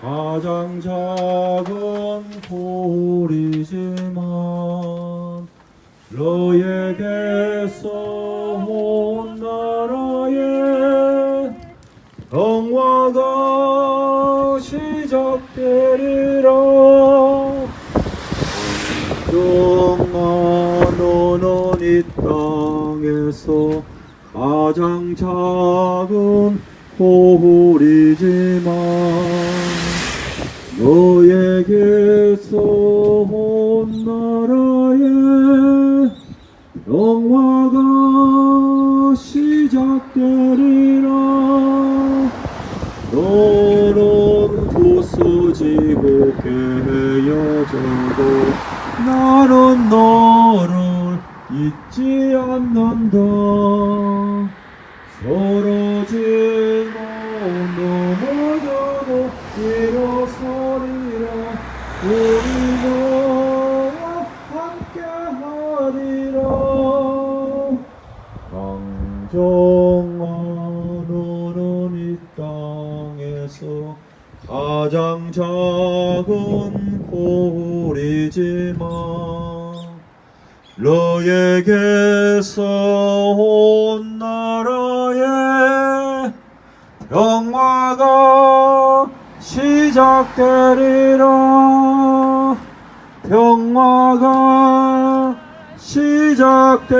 가장 작은 돌이지만 너에게서 온 나라의 영화가 시작되리라. 정아 너는 이 땅에서 가장 작은 고울이지만 너에게서 온 나라의 영화가 시작되리라. 너는 부서지고 깨어져도 나는 너를 잊지 않는다. 쓰러지고 넘어져도 일어서리라. 우리 너와 함께하리라. 강정아 너는 이 땅에서 가장 작은 고울이지만 너에게서 온 나라의 평화가 시작되리라. 평화가 시작되리라